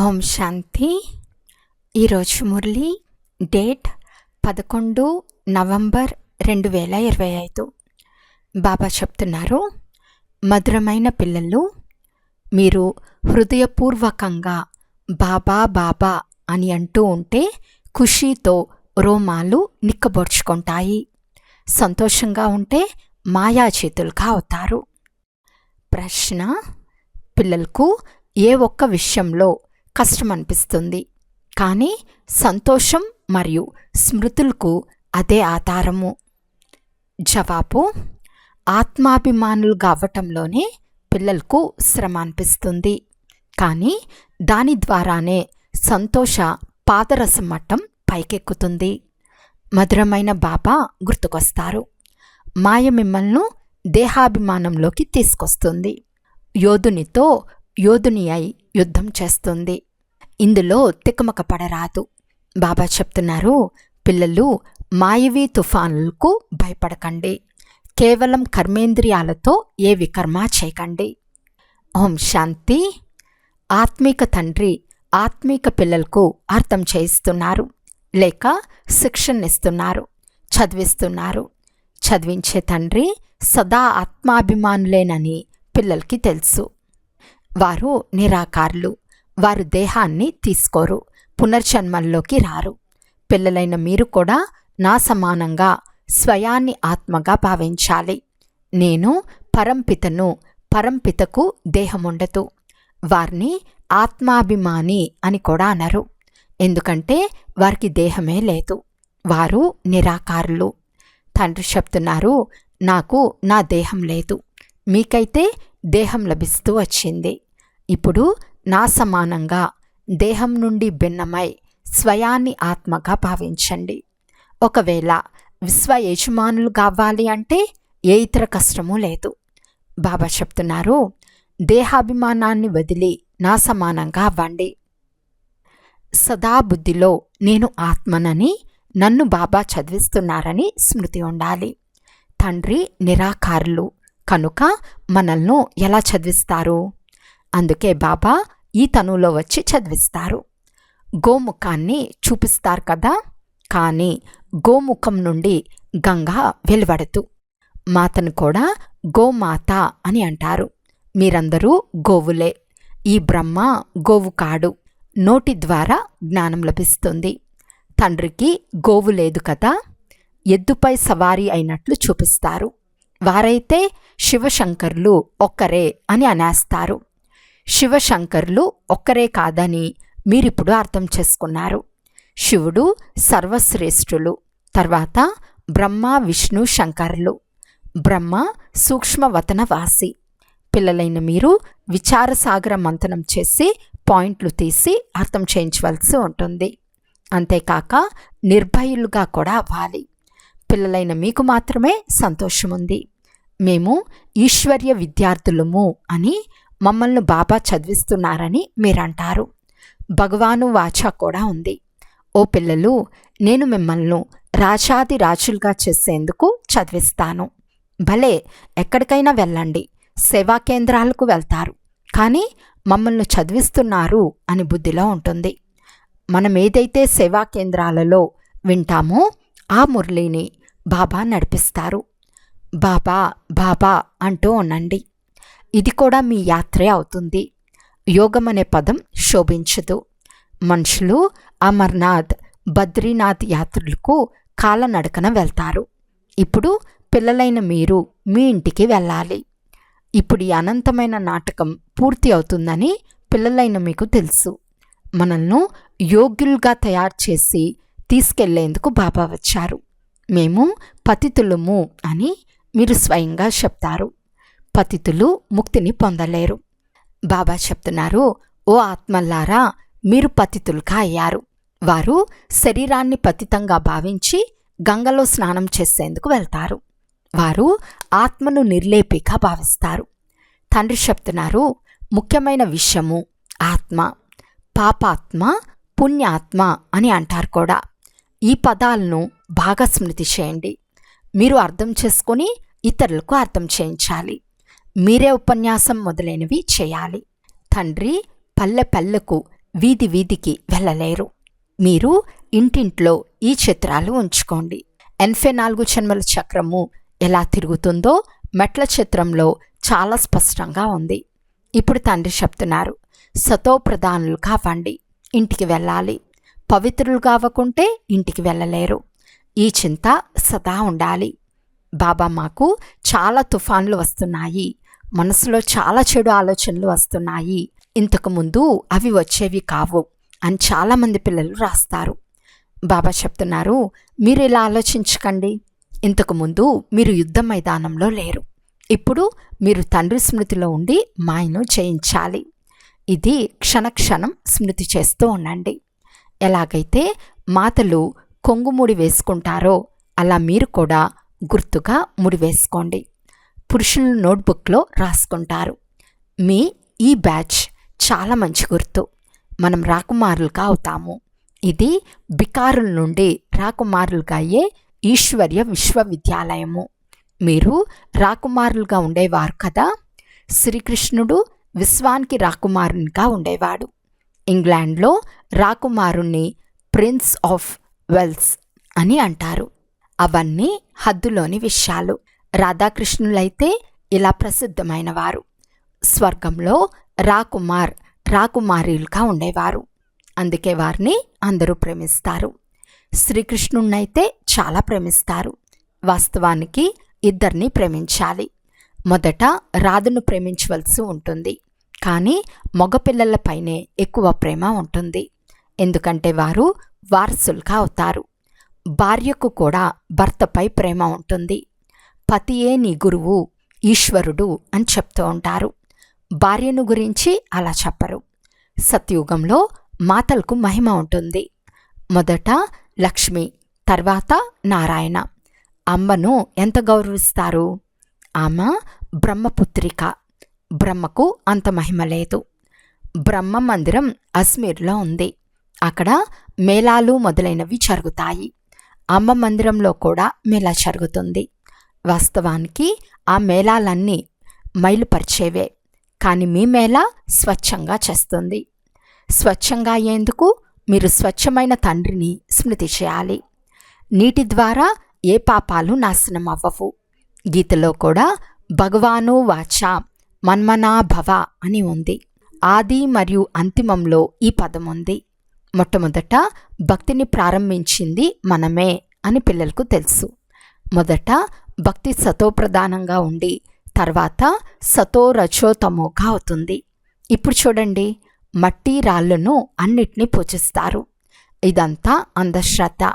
ఓం శాంతి. ఈరోజు మురళి డేట్ పదకొండు నవంబర్ రెండు వేల ఇరవై ఐదు. బాబా చెప్తున్నారు మధురమైన పిల్లలు మీరు హృదయపూర్వకంగా బాబా బాబా అని అంటూ ఉంటే ఖుషీతో రోమాలు నిక్కబొడుచుకుంటాయి. సంతోషంగా ఉంటే మాయాచేతులుగా అవుతారు. ప్రశ్న పిల్లలకు ఏ ఒక్క విషయంలో కష్టం అనిపిస్తుంది కానీ సంతోషం మరియు స్మృతులకు అదే ఆధారము. జవాబు ఆత్మాభిమానులుగా అవ్వటంలోనే పిల్లలకు శ్రమ అనిపిస్తుంది కానీ దాని ద్వారానే సంతోష పాదరసం మట్టం పైకెక్కుతుంది. మధురమైన బాబా గుర్తుకొస్తారు. మాయ మిమ్మల్ని దేహాభిమానంలోకి తీసుకొస్తుంది. యోధునితో యోధుని అయి యుద్ధం చేస్తుంది. ఇందులో తికమక పడరాదు బాబా చెప్తున్నారు పిల్లలు మాయవీ తుఫానులకు భయపడకండి. కేవలం కర్మేంద్రియాలతో ఏ వికర్మ చేయకండి. ఓం శాంతి. ఆత్మీక తండ్రి ఆత్మీక పిల్లలకు అర్థం చేయిస్తున్నారు లేక శిక్షణ ఇస్తున్నారు చదివిస్తున్నారు. చదివించే తండ్రి సదా ఆత్మాభిమానులేనని పిల్లలకి తెలుసు. వారు నిరాకారులు. వారు దేహాన్ని తీసుకోరు పునర్జన్మల్లోకి రారు. పిల్లలైన మీరు కూడా నా సమానంగా స్వయాన్ని ఆత్మగా భావించాలి. నేను పరంపితను పరంపితకు దేహముండదు. వారిని ఆత్మాభిమాని అని కూడా అనరు. ఎందుకంటే వారికి దేహమే లేదు. వారు నిరాకారులు. తండ్రి చెప్తున్నారు నాకు నా దేహం లేదు. మీకైతే దేహం లభిస్తూ వచ్చింది. ఇప్పుడు నా సమానంగా దేహం నుండి భిన్నమై స్వయాన్ని ఆత్మగా భావించండి. ఒకవేళ విశ్వ యజమానులు కావాలి అంటే ఏ ఇతర కష్టమూ లేదు. బాబా చెప్తున్నారు దేహాభిమానాన్ని వదిలి నా సమానంగా అవ్వండి. సదా బుద్ధిలో నేను ఆత్మనని నన్ను బాబా చదివిస్తున్నారని స్మృతి ఉండాలి. తండ్రి నిరాకారులు కనుక మనల్ని ఎలా చదివిస్తారు? అందుకే బాబా ఈ తనులో వచ్చి చదివిస్తారు. గోముఖాన్ని చూపిస్తారు కదా? కానీ గోముఖం నుండి గంగ వెలువడదు. మాతను కూడా గోమాత అని అంటారు. మీరందరూ గోవులే. ఈ బ్రహ్మ గోవు కాడు. నోటి ద్వారా జ్ఞానం లభిస్తుంది. తండ్రికి గోవు లేదు కదా? ఎద్దుపై సవారీ అయినట్లు చూపిస్తారు. వారైతే శివశంకర్లు ఒక్కరే అని అనేస్తారు. శివశంకర్లు ఒక్కరే కాదని మీరిప్పుడు అర్థం చేసుకున్నారు. శివుడు సర్వశ్రేష్ఠులు తర్వాత బ్రహ్మ విష్ణు శంకర్లు. బ్రహ్మ సూక్ష్మవతన వాసి. పిల్లలైన మీరు విచారసాగర మంతనం చేసి పాయింట్లు తీసి అర్థం చేయించవలసి ఉంటుంది. అంతేకాక నిర్భయులుగా కూడా అవ్వాలి. పిల్లలైన మీకు మాత్రమే సంతోషం ఉంది మేము ఈశ్వర్య విద్యార్థులము అని మమ్మల్ని బాబా చదివిస్తున్నారని మీరంటారు. భగవాను వాచ కూడా ఉంది. ఓ పిల్లలు నేను మిమ్మల్ని రాజాది రాజులుగా చేసేందుకు చదివిస్తాను. భలే ఎక్కడికైనా వెళ్ళండి. సేవా కేంద్రాలకు వెళ్తారు. కానీ మమ్మల్ని చదివిస్తున్నారు అని బుద్ధిలో ఉంటుంది. మనం ఏదైతే సేవా కేంద్రాలలో వింటామో ఆ మురళిని బాబా నడిపిస్తారు. బాబా బాబా అంటూ ఉండండి. ఇది కూడా మీ యాత్రే అవుతుంది. యోగం అనే పదం శోభించదు. మనుషులు అమర్నాథ్ బద్రీనాథ్ యాత్రలకు కాలనడకన వెళ్తారు. ఇప్పుడు పిల్లలైన మీరు మీ ఇంటికి వెళ్ళాలి. ఇప్పుడు ఈ అనంతమైన నాటకం పూర్తి అవుతుందని పిల్లలైన మీకు తెలుసు. మనల్ని యోగ్యులుగా తయారు చేసి తీసుకెళ్ళేందుకు బాబా వచ్చారు. మేము పతితులము అని మీరు స్వయంగా చెప్తారు. పతితులు ముక్తిని పొందలేరు. బాబా చెప్తున్నారు ఓ ఆత్మల్లారా మీరు పతితులుగా అయ్యారు. వారు శరీరాన్ని పతితంగా భావించి గంగలో స్నానం చేసేందుకు వెళ్తారు. వారు ఆత్మను నిర్లేపిగా భావిస్తారు. తండ్రి చెప్తున్నారు ముఖ్యమైన విషయము ఆత్మ పాపాత్మ పుణ్యాత్మ అని అంటారు కూడా. ఈ పదాలను బాగా స్మృతి చేయండి. మీరు అర్థం చేసుకొని ఇతరులకు అర్థం చేయించాలి. మీరే ఉపన్యాసం మొదలైనవి చేయాలి. తండ్రి పల్లె పల్లెకు వీధి వీధికి వెళ్ళలేరు. మీరు ఇంటింట్లో ఈ చిత్రాలు ఉంచుకోండి. ఎనభై నాలుగు జన్మల చక్రము ఎలా తిరుగుతుందో మెట్ల చిత్రంలో చాలా స్పష్టంగా ఉంది. ఇప్పుడు తండ్రి చెప్తున్నారు సతో ప్రధానులు కావండి ఇంటికి వెళ్ళాలి. పవిత్రులు కావకుంటే ఇంటికి వెళ్ళలేరు. ఈ చింత సదా ఉండాలి. బాబా మాకు చాలా తుఫాన్లు వస్తున్నాయి. మనసులో చాలా చెడు ఆలోచనలు వస్తున్నాయి. ఇంతకుముందు అవి వచ్చేవి కావు అని చాలామంది పిల్లలు రాస్తారు. బాబా చెప్తున్నారు మీరు ఇలా ఆలోచించకండి. ఇంతకుముందు మీరు యుద్ధ మైదానంలో లేరు. ఇప్పుడు మీరు తండ్రి స్మృతిలో ఉండి మాయను చేయించాలి ఇది క్షణక్షణం స్మృతి చేస్తూ ఉండండి. ఎలాగైతే మాతలు కొంగుముడి వేసుకుంటారో అలా మీరు కూడా గుర్తుగా ముడి వేసుకోండి. పురుషుల నోట్బుక్లో రాసుకుంటారు. మీ ఈ బ్యాచ్ చాలా మంచి గుర్తు. మనం రాకుమారులుగా అవుతాము. ఇది బికారుల నుండి రాకుమారులుగా అయ్యే ఈశ్వర్య విశ్వవిద్యాలయము. మీరు రాకుమారులుగా ఉండేవారు కదా? శ్రీకృష్ణుడు విశ్వానికి రాకుమారునిగా ఉండేవాడు. ఇంగ్లాండ్లో రాకుమారుణ్ణి ప్రిన్స్ ఆఫ్ వెల్స్ అని అంటారు. అవన్నీ హద్దులోని విషయాలు. రాధాకృష్ణులైతే ఇలా ప్రసిద్ధమైన వారు స్వర్గంలో రాకుమార్ రాకుమారీలుగా ఉండేవారు. అందుకే వారిని అందరూ ప్రేమిస్తారు. శ్రీకృష్ణుణ్ణైతే చాలా ప్రేమిస్తారు. వాస్తవానికి ఇద్దరిని ప్రేమించాలి. మొదట రాధను ప్రేమించవలసి ఉంటుంది. కానీ మగపిల్లలపైనే ఎక్కువ ప్రేమ ఉంటుంది. ఎందుకంటే వారు వారసులుగా అవుతారు. భార్యకు కూడా భర్తపై ప్రేమ ఉంటుంది. పతియే నీ గురువు ఈశ్వరుడు అని చెప్తూ ఉంటారు. భార్యను గురించి అలా చెప్పరు. సత్యుగంలో మాతలకు మహిమ ఉంటుంది. మొదట లక్ష్మి తర్వాత నారాయణ. అమ్మను ఎంత గౌరవిస్తారు? ఆమె బ్రహ్మపుత్రిక. బ్రహ్మకు అంత మహిమ లేదు. బ్రహ్మ మందిరం అజ్మీర్లో ఉంది. అక్కడ మేళాలు మొదలైనవి జరుగుతాయి. అమ్మ మందిరంలో కూడా మేళా జరుగుతుంది. వాస్తవానికి ఆ మేళాలన్నీ మైలుపరిచేవే. కానీ మీ మేళ స్వచ్ఛంగా చేస్తుంది. స్వచ్ఛంగా అయ్యేందుకు మీరు స్వచ్ఛమైన తండ్రిని స్మృతి చేయాలి. నీటి ద్వారా ఏ పాపాలు నాశనం అవ్వవు. గీతలో కూడా భగవాను వాచ మన్మనా భవ అని ఉంది. ఆది మరియు అంతిమంలో ఈ పదం ఉంది. మొట్టమొదట భక్తిని ప్రారంభించింది మనమే అని పిల్లలకు తెలుసు. మొదట భక్తి సతోప్రధానంగా ఉండి తర్వాత సతో రచోతమోగా అవుతుంది. ఇప్పుడు చూడండి మట్టి రాళ్ళను అన్నిటినీ పూజిస్తారు. ఇదంతా అంధశ్రద్ధ.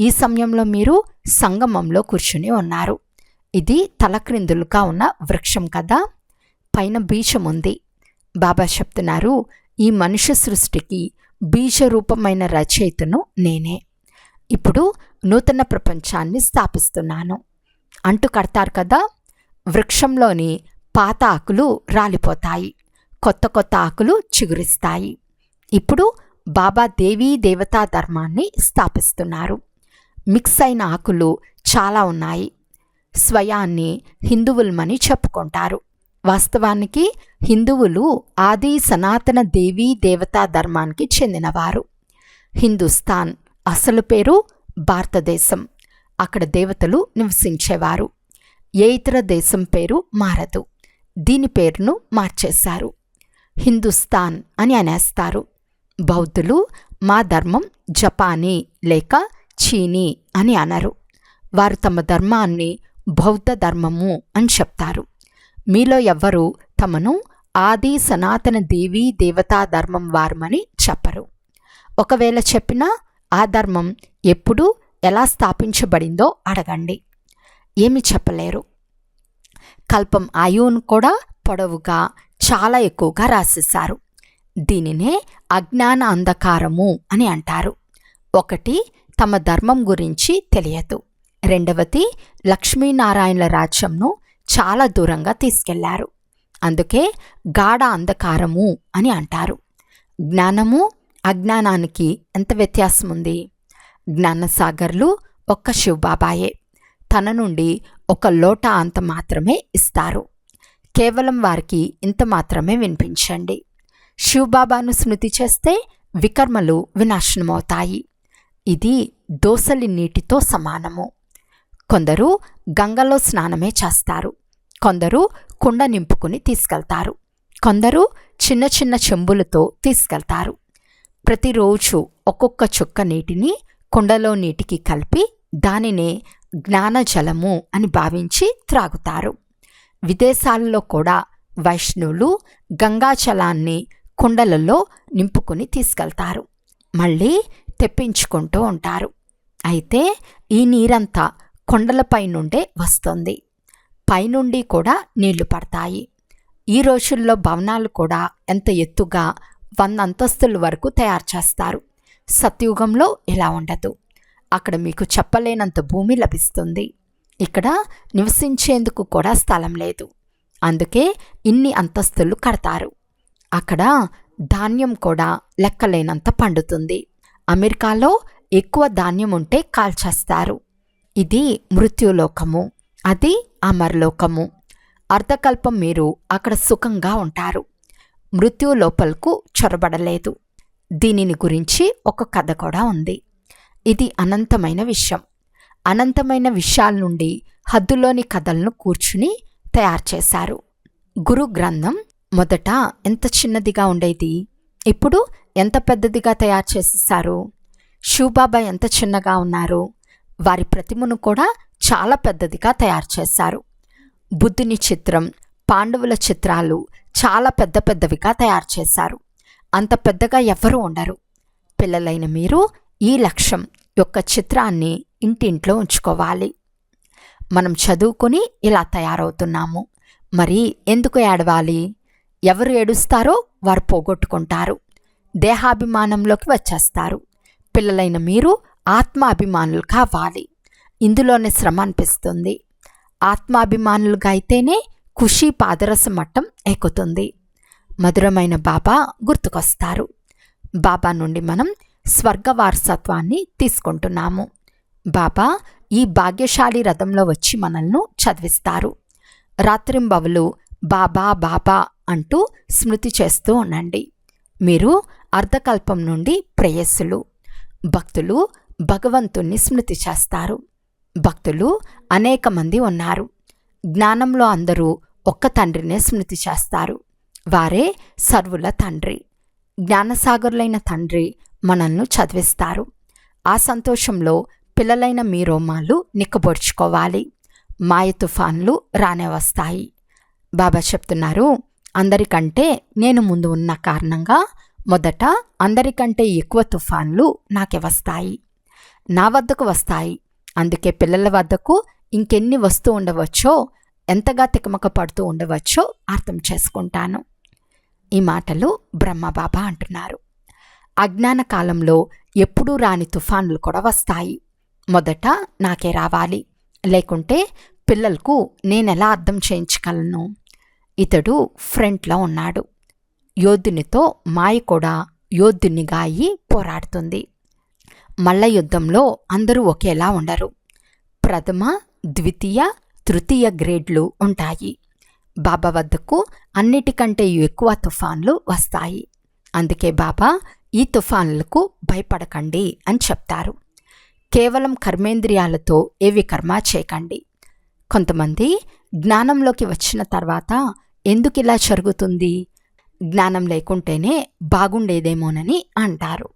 ఈ సమయంలో మీరు సంగమంలో కూర్చుని ఉన్నారు. ఇది తలక్రిందులుగా ఉన్న వృక్షం కదా? పైన బీజం ఉంది. బాబా చెప్తున్నారు ఈ మనుష్య సృష్టికి బీజరూపమైన రచయితను నేనే. ఇప్పుడు నూతన ప్రపంచాన్ని స్థాపిస్తున్నాను. అంటు కడతారు కదా వృక్షంలోని పాత ఆకులు రాలిపోతాయి కొత్త కొత్త ఆకులు చిగురిస్తాయి. ఇప్పుడు బాబా దేవీ దేవతా ధర్మాన్ని స్థాపిస్తున్నారు. మిక్స్ అయిన ఆకులు చాలా ఉన్నాయి. స్వయాన్ని హిందువులమని చెప్పుకుంటారు. వాస్తవానికి హిందువులు ఆది సనాతన దేవీ దేవతా ధర్మానికి చెందినవారు. హిందుస్థాన్ అసలు పేరు భారతదేశం. అక్కడ దేవతలు నివసించేవారు. ఏ ఇతర దేశం పేరు మారదు. దీని పేరును మార్చేశారు. హిందుస్థాన్ అని అనేస్తారు. బౌద్ధులు మా ధర్మం జపానీ లేక చీనీ అని అనరు. వారు తమ ధర్మాన్ని బౌద్ధ ధర్మము అని చెప్తారు. మీలో ఎవ్వరూ తమను ఆది సనాతన దేవీ దేవతా ధర్మం వారమని చెప్పరు. ఒకవేళ చెప్పినా ఆ ధర్మం ఎప్పుడూ ఎలా స్థాపించబడిందో అడగండి. ఏమి చెప్పలేరు. కల్పం ఆయువును కూడా పొడవుగా చాలా ఎక్కువగా రాసేశారు. దీనినే అజ్ఞాన అంధకారము అని అంటారు. ఒకటి తమ ధర్మం గురించి తెలియదు. రెండవది లక్ష్మీనారాయణల రాజ్యంను చాలా దూరంగా తీసుకెళ్ళారు. అందుకే గాఢ అంధకారము అని అంటారు. జ్ఞానము అజ్ఞానానికి ఎంత వ్యత్యాసం ఉంది జ్ఞానసాగర్లు ఒక్క శివబాబాయే. తన నుండి ఒక లోట అంత మాత్రమే ఇస్తారు. కేవలం వారికి ఇంత మాత్రమే వినిపించండి. శివబాబాను స్మృతి చేస్తే వికర్మలు వినాశనమవుతాయి. ఇది దోసలి నీటితో సమానము. కొందరు గంగలో స్నానమే చేస్తారు. కొందరు కుండ నింపుకుని తీసుకెళ్తారు. కొందరు చిన్న చిన్న చెంబులతో తీసుకెళ్తారు. ప్రతిరోజు ఒక్కొక్క చుక్క నీటిని కుండలో నీటికి కలిపి దానినే జ్ఞానజలము అని భావించి త్రాగుతారు. విదేశాల్లో కూడా వైష్ణవులు గంగాజలాన్ని కుండలలో నింపుకుని తీసుకెళ్తారు. మళ్ళీ తెప్పించుకుంటూ ఉంటారు. అయితే ఈ నీరంతా కొండలపై నుండే వస్తుంది. పైనుండి కూడా నీళ్ళు పడతాయి. ఈ రోజుల్లో భవనాలు కూడా ఎంత ఎత్తుగా వంద అంతస్తుల వరకు తయారు చేస్తారు. సత్యుగంలో ఇలా ఉండదు. అక్కడ మీకు చెప్పలేనంత భూమి లభిస్తుంది. ఇక్కడ నివసించేందుకు కూడా స్థలం లేదు. అందుకే ఇన్ని అంతస్తులు కడతారు. అక్కడ ధాన్యం కూడా లెక్కలేనంత పండుతుంది. అమెరికాలో ఎక్కువ ధాన్యం ఉంటే కాల్చేస్తారు. ఇది మృత్యులోకము. అది అమర్లోకము. అర్ధకల్పం మీరు అక్కడ సుఖంగా ఉంటారు. మృత్యు లోపలకు చొరబడలేదు. దీనిని గురించి ఒక కథ కూడా ఉంది. ఇది అనంతమైన విషయం. అనంతమైన విషయాల నుండి హద్దులోని కథలను కూర్చుని తయారు చేశారు. గురు గ్రంథం మొదట ఎంత చిన్నదిగా ఉండేది? ఇప్పుడు ఎంత పెద్దదిగా తయారు చేసేసారు షూబాబా ఎంత చిన్నగా ఉన్నారు? వారి ప్రతిమను కూడా చాలా పెద్దదిగా తయారు చేశారు. బుద్ధుని చిత్రం పాండవుల చిత్రాలు చాలా పెద్ద పెద్దవిగా తయారు చేశారు. అంత పెద్దగా ఎవ్వరూ ఉండరు. పిల్లలైన మీరు ఈ లక్ష్యం యొక్క చిత్రాన్ని ఇంటింట్లో ఉంచుకోవాలి. మనం చదువుకుని ఇలా తయారవుతున్నాము. మరి ఎందుకు ఏడవాలి? ఎవరు ఏడుస్తారో వారు పోగొట్టుకుంటారు. దేహాభిమానంలోకి వచ్చేస్తారు. పిల్లలైన మీరు ఆత్మాభిమానులు కావాలి. ఇందులోనే శ్రమ అనిపిస్తుంది. ఆత్మాభిమానులుగా అయితేనే ఖుషి పాదరస మట్టం ఎక్కుతుంది. మధురమైన బాబా గుర్తుకొస్తారు. బాబా నుండి మనం స్వర్గ వారసత్వాన్ని తీసుకుంటున్నాము. బాబా ఈ భాగ్యశాలి రథంలో వచ్చి మనల్ని చదివిస్తారు. రాత్రింబవులు బాబా బాబా అంటూ స్మృతి చేస్తూ ఉండండి. మీరు అర్ధకల్పం నుండి ప్రేయస్సులు భక్తులు భగవంతుణ్ణి స్మృతి చేస్తారు. భక్తులు అనేక మంది ఉన్నారు. జ్ఞానంలో అందరూ ఒక్క తండ్రినే స్మృతి చేస్తారు. వారే సర్వుల తండ్రి. జ్ఞానసాగరులైన తండ్రి మనల్ని చదివిస్తారు. ఆ సంతోషంలో పిల్లలైన మీ రోమాలు నిక్కబొడుచుకోవాలి. మాయ తుఫాన్లు రానే వస్తాయి. బాబా చెప్తున్నారు అందరికంటే నేను ముందు ఉన్న కారణంగా మొదట అందరికంటే ఎక్కువ తుఫాన్లు నాకే వస్తాయి. నా వద్దకు వస్తాయి. అందుకే పిల్లల వద్దకు ఇంకెన్ని వస్తూ ఉండవచ్చో ఎంతగా తికమక పడుతూ ఉండవచ్చో అర్థం చేసుకుంటాను. ఈ మాటలు బ్రహ్మబాబా అంటున్నారు. అజ్ఞాన కాలంలో ఎప్పుడూ రాని తుఫానులు కూడా వస్తాయి. మొదట నాకే రావాలి. లేకుంటే పిల్లలకు నేనెలా అర్థం చేయించగలను? ఇతడు ఫ్రంట్లో ఉన్నాడు. యోధునితో మాయ కూడా యోధునిగా అయి పోరాడుతుంది. మల్ల యుద్ధంలో అందరూ ఒకేలా ఉండరు. ప్రథమ ద్వితీయ తృతీయ గ్రేడ్లు ఉంటాయి. బాబా వద్దకు అన్నిటికంటే ఎక్కువ తుఫాన్లు వస్తాయి. అందుకే బాబా ఈ తుఫాన్లకు భయపడకండి అని చెప్తారు. కేవలం కర్మేంద్రియాలతో ఏవి కర్మ చేయకండి. కొంతమంది జ్ఞానంలోకి వచ్చిన తర్వాత ఎందుకు ఇలా జరుగుతుంది? జ్ఞానం లేకుంటేనే బాగుండేదేమోనని అంటారు.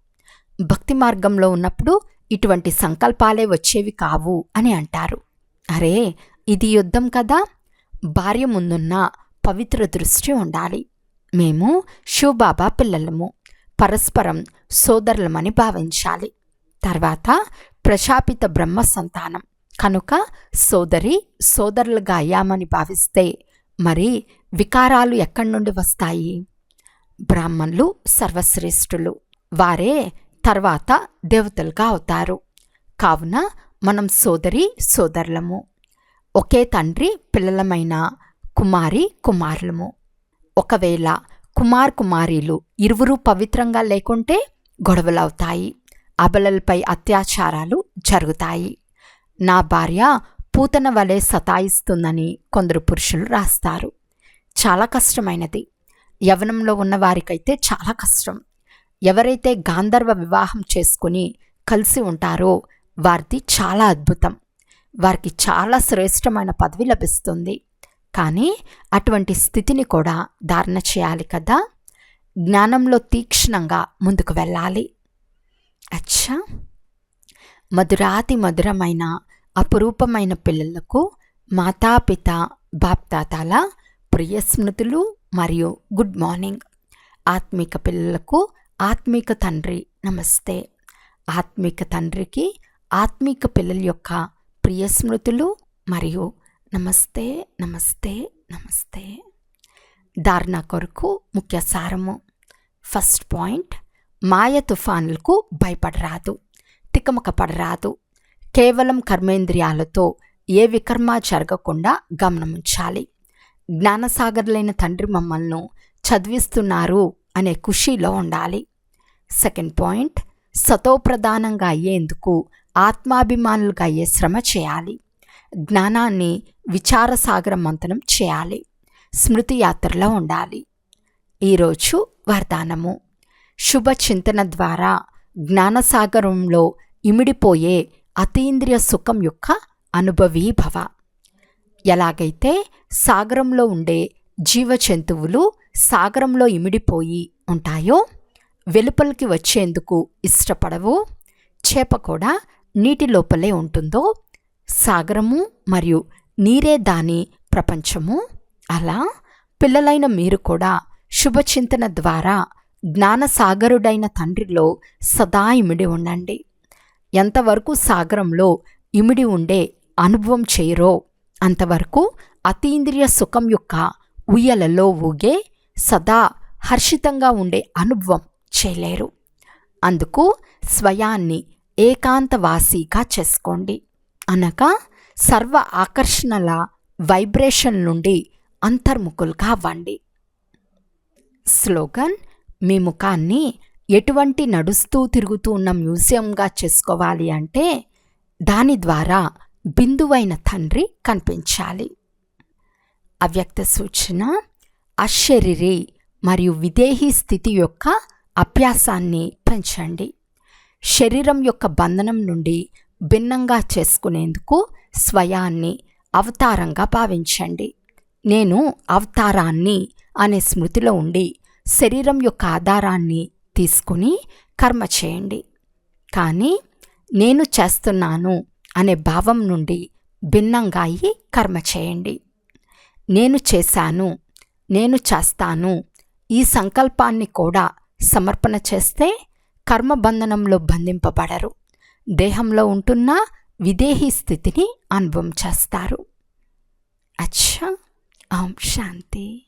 భక్తి మార్గంలో ఉన్నప్పుడు ఇటువంటి సంకల్పాలే వచ్చేవి కావు అని అంటారు. అరే ఇది యుద్ధం కదా? భార్య ముందున్న పవిత్ర దృష్టి ఉండాలి. మేము శివబాబా పిల్లలము. పరస్పరం సోదరులమని భావించాలి. తర్వాత ప్రశాపిత బ్రహ్మ సంతానం. కనుక సోదరి సోదరులుగా అయ్యామని భావిస్తే మరి వికారాలు ఎక్కడి నుండి వస్తాయి? బ్రాహ్మణులు సర్వశ్రేష్ఠులు. వారే తర్వాత దేవతలుగా అవుతారు. కావున మనం సోదరి సోదరులము. ఒకే తండ్రి పిల్లలమైన కుమారి కుమారులము. ఒకవేళ కుమార్ కుమారీలు ఇరువురు పవిత్రంగా లేకుంటే గొడవలవుతాయి. అబలలపై అత్యాచారాలు జరుగుతాయి. నా భార్య పూతన వలె సతాయిస్తుందని కొందరు పురుషులు రాస్తారు. చాలా కష్టమైనది. యవనంలో ఉన్న వారికైతే చాలా కష్టం. ఎవరైతే గాంధర్వ వివాహం చేసుకుని కలిసి ఉంటారో వారిది చాలా అద్భుతం. వారికి చాలా శ్రేష్టమైన పదవి లభిస్తుంది. కానీ అటువంటి స్థితిని కూడా ధారణ చేయాలి కదా. జ్ఞానంలో తీక్షణంగా ముందుకు వెళ్ళాలి. అచ్చా! మధురాతి మధురమైన అపురూపమైన పిల్లలకు మాతాపిత బాప్తాతాల ప్రియ స్మృతులు మరియు గుడ్ మార్నింగ్. ఆత్మిక పిల్లలకు ఆత్మిక తండ్రి నమస్తే. ఆత్మిక తండ్రికి ఆత్మిక పిల్లల యొక్క ప్రియ స్మృతులు మరియు నమస్తే నమస్తే నమస్తే. ధారణ కొరకు ముఖ్య సారము. ఫస్ట్ పాయింట్ మాయ తుఫానులకు భయపడరాదు తికమక పడరాదు కేవలం కర్మేంద్రియాలతో ఏ వికర్మ జరగకుండా గమనముంచాలి జ్ఞానసాగర్లైన తండ్రి మమ్మల్ని చదివిస్తున్నారు అనే ఖుషీలో ఉండాలి. సెకండ్ పాయింట్ సతోప్రధానంగా అయ్యేందుకు ఆత్మాభిమానులుగా అయ్యే శ్రమ చేయాలి. జ్ఞానాన్ని విచారసాగర మంతనం చేయాలి. స్మృతి యాత్రలో ఉండాలి. ఈరోజు వరదానము శుభ చింతన ద్వారా జ్ఞానసాగరంలో ఇమిడిపోయే అతీంద్రియ సుఖం యొక్క అనుభవీభవ. ఎలాగైతే సాగరంలో ఉండే జీవ జంతువులు సాగరంలో ఇమిడిపోయి ఉంటాయో వెలుపలికి వచ్చేందుకు ఇష్టపడవు చేప కూడా నీటి లోపలే ఉంటుందో సాగరము మరియు నీరే దాని ప్రపంచము. అలా పిల్లలైన మీరు కూడా శుభచింతన ద్వారా జ్ఞానసాగరుడైన తండ్రిలో సదా ఇమిడి ఉండండి. ఎంతవరకు సాగరంలో ఇమిడి ఉండే అనుభవం చేయరో అంతవరకు అతీంద్రియ సుఖం యొక్క ఉయ్యలలో ఊగే సదా హర్షితంగా ఉండే అనుభవం చేయలేరు. అందుకు స్వయాన్ని ఏకాంతవాసిగా చేసుకోండి. అనగా సర్వ ఆకర్షణల వైబ్రేషన్ నుండి అంతర్ముఖులుగా అవ్వండి. స్లోగన్ మీ ముఖాన్ని ఎటువంటి నడుస్తూ తిరుగుతూ ఉన్న మ్యూజియంగా చేసుకోవాలి అంటే దాని ద్వారా బిందువైన తండ్రి కనిపించాలి. అవ్యక్త సూచన అశరీరి మరియు విదేహీ స్థితి యొక్క అభ్యాసాన్ని పెంచండి. శరీరం యొక్క బంధనం నుండి భిన్నంగా చేసుకునేందుకు స్వయాన్ని అవతారంగా భావించండి. నేను అవతారాన్ని అనే స్మృతిలో ఉండి శరీరం యొక్క ఆధారాన్ని తీసుకుని కర్మ చేయండి. కానీ నేను చేస్తున్నాను అనే భావం నుండి భిన్నంగా అయి కర్మ చేయండి. నేను చేశాను నేను చేస్తాను ఈ సంకల్పాన్ని కూడా సమర్పణ చేస్తే కర్మబంధనంలో బంధింపబడరు. దేహంలో ఉంటున్న విదేహీ స్థితిని అనుభవం చేస్తారు. అచ్చా! ఓం శాంతి.